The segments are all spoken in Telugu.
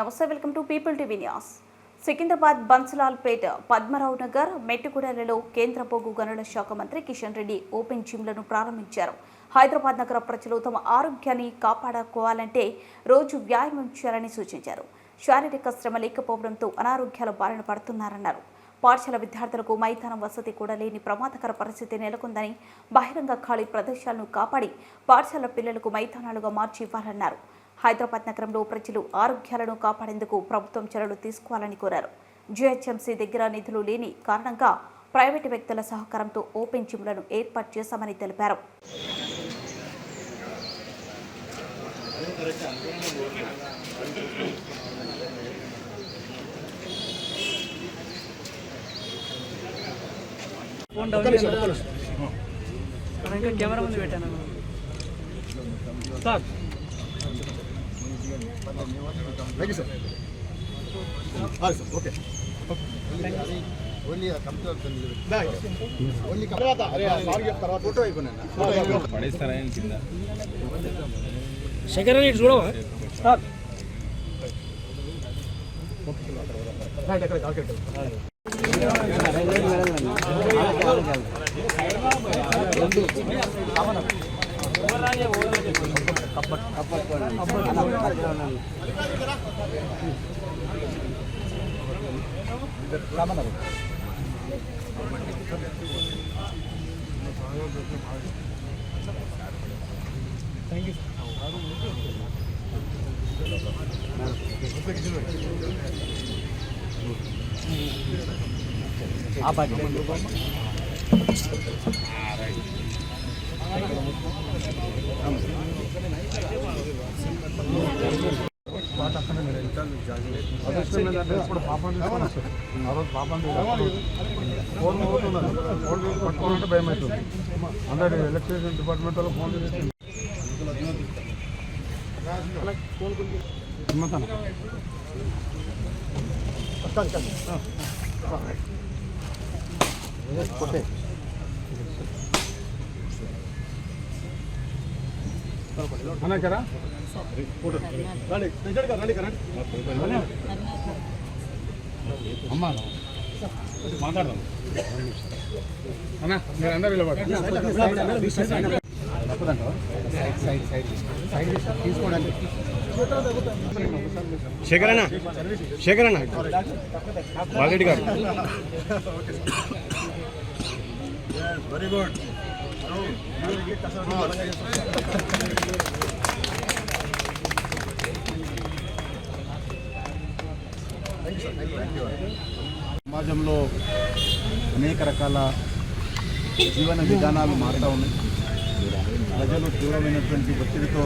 నమస్తే welcome to People TV News. Secunderabad Bansilalpet Padmarao Nagar మెట్టుగూడెలలో కేంద్ర బొగ్గు గనుల శాఖ మంత్రి కిషన్ రెడ్డి ఓపెన్ జిమ్లను ప్రారంభించారు. హైదరాబాద్ నగర ప్రజలు తమ ఆరోగ్యాన్ని కాపాడుకోవాలంటే రోజు వ్యాయామం చేయాలని సూచించారు. శారీరక శ్రమ లేకపోవడంతో అనారోగ్యాల బారిన పడుతున్నారన్నారు. పాఠశాల విద్యార్థులకు మైదానం వసతి కూడా లేని ప్రమాదకర పరిస్థితి నెలకొందని బహిరంగ ఖాళీ ప్రదేశాలను కాపాడి పాఠశాల పిల్లలకు మైదానాలుగా మార్చి ఇవ్వాలన్నారు. హైదరాబాద్ నగరంలో ప్రజలు ఆరోగ్యాలను కాపాడేందుకు ప్రభుత్వం చర్యలు తీసుకోవాలని కోరారు. జీహెచ్ఎంసీ దగ్గర నిధులు లేని కారణంగా ప్రైవేటు వ్యక్తుల సహకారంతో ఓపెన్ జిమ్లను ఏర్పాటు చేశామని తెలిపారు. కెమెరా ముందు పెట్టాను. Sir thank you sir sir okay Shekhar అని చూడవా? సార్. આ બાજુ આ રાઈટ ఫోన్ పోతున్నారు ఫోన్ పట్టుకోవాలంటే భయం అవుతుంది. అందరి ఎలక్ట్రిసిటీ డిపార్ట్మెంట్ వాళ్ళు ఫోన్ చేసి. కొట్టే. అన్నా కదా అమ్మా. మాట్లాడదాం. అన్నా మీరు అందరూ తీసుకోండి శేఖరన్న శేఖరన్న. బాలరెడ్డి గారు. వెరీ గుడ్ సమాజంలో అనేక రకాల జీవన విధానాలు మారుతూ ఉన్నాయి. ప్రజలు తీవ్రమైనటువంటి ఒత్తిడితో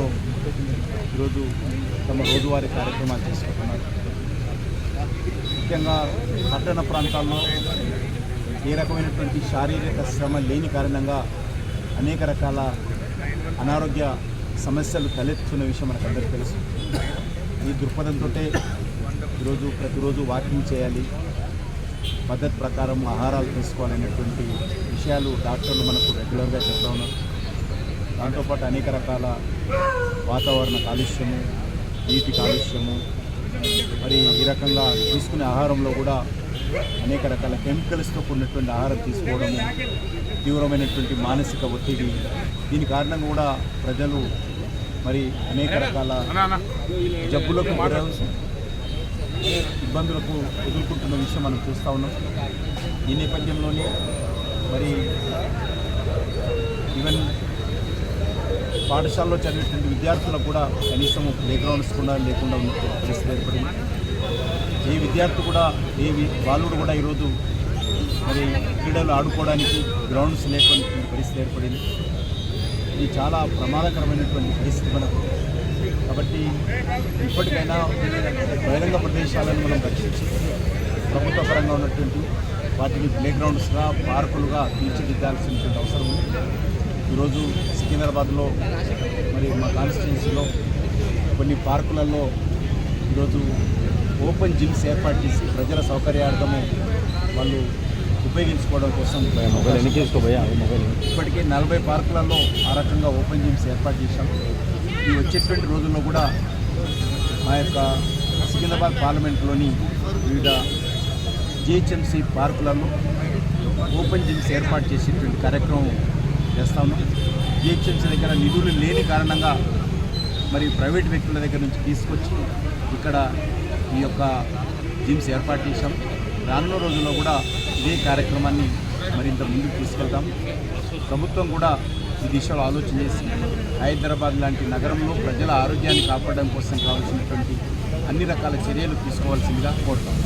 ఈరోజు తమ రోజువారీ కార్యక్రమాలు చేసుకుంటున్నారు. ముఖ్యంగా పట్టణ ప్రాంతాల్లో ఏ రకమైనటువంటి శారీరక శ్రమ లేని కారణంగా అనేక రకాల అనారోగ్య సమస్యలు తలెత్తుతున్న విషయం మనకు అందరికీ తెలుసు. ఈ దృక్పథంతో ఈరోజు ప్రతిరోజు వాకింగ్ చేయాలి పద్ధతి ప్రకారం ఆహారాలు తీసుకోవాలనేటువంటి విషయాలు డాక్టర్లు మనకు రెగ్యులర్గా చెప్తా ఉన్నారు. దాంతోపాటు అనేక రకాల వాతావరణ కాలుష్యము నీటి కాలుష్యము మరి ఈ రకంగా తీసుకునే ఆహారంలో కూడా అనేక రకాల కెమికల్స్తో కూడినటువంటి ఆహారం తీసుకోవడము తీవ్రమైనటువంటి మానసిక ఒత్తిడి. దీని కారణంగా కూడా ప్రజలు మరి అనేక రకాల జబ్బులకు ఇబ్బందులకు ఎదుర్కొంటున్న విషయం మనం చూస్తూ ఉన్నాం. ఈ నేపథ్యంలోనే మరి ఈవెన్ పాఠశాలలో చదివేటువంటి విద్యార్థులకు కూడా కనీసం ప్లే గ్రౌండ్స్ కూడా లేకుండా ఉన్నటువంటి పరిస్థితి ఏర్పడింది. ఏ విద్యార్థి కూడా ఏ బాలుడు కూడా ఈరోజు మరి క్రీడలు ఆడుకోవడానికి గ్రౌండ్స్ లేకుండా పరిస్థితి ఏర్పడింది. ఇది చాలా ప్రమాదకరమైనటువంటి పరిస్థితి మనకు. కాబట్టి ఇప్పటికైనా బహిరంగ ప్రదేశాలను మనం రక్షించి ప్రభుత్వ పరంగా ఉన్నటువంటి వాటిని ప్లేగ్రౌండ్స్గా పార్కులుగా తీర్చిదిద్దాల్సినటువంటి అవసరం ఉంది. ఈరోజు సికింద్రాబాద్లో మరి మా కాన్స్టిట్యున్సీలో కొన్ని పార్కులలో ఈరోజు ఓపెన్ జిమ్స్ ఏర్పాటు చేసి ప్రజల సౌకర్యార్థము వాళ్ళు ఉపయోగించుకోవడం కోసం ఇప్పటికే నలభై పార్కులలో ఆ రకంగా ఓపెన్ జిమ్స్ ఏర్పాటు చేశాం. ఈ వచ్చేటువంటి రోజుల్లో కూడా మా యొక్క సికింద్రాబాద్ పార్లమెంట్లోని వివిధ జిహెచ్ఎంసీ పార్కులలో ఓపెన్ జిమ్స్ ఏర్పాటు చేసేటువంటి కార్యక్రమం చేస్తా ఉన్నాం. జిహెచ్ఎంసీ దగ్గర నిధులు లేని కారణంగా మరి ప్రైవేట్ వ్యక్తుల దగ్గర నుంచి తీసుకొచ్చి ఇక్కడ ఈ యొక్క జిమ్స్ ఏర్పాటు చేశాం. రానున్న రోజుల్లో కూడా ఇదే కార్యక్రమాన్ని మరింత ముందుకు తీసుకెళ్తాం. ప్రభుత్వం కూడా ఈ దిశలో ఆలోచన చేసి హైదరాబాద్ లాంటి నగరంలో ప్రజల ఆరోగ్యాన్ని కాపాడడం కోసం కావాల్సినటువంటి అన్ని రకాల చర్యలు తీసుకోవాల్సిందిగా కోరుతాం.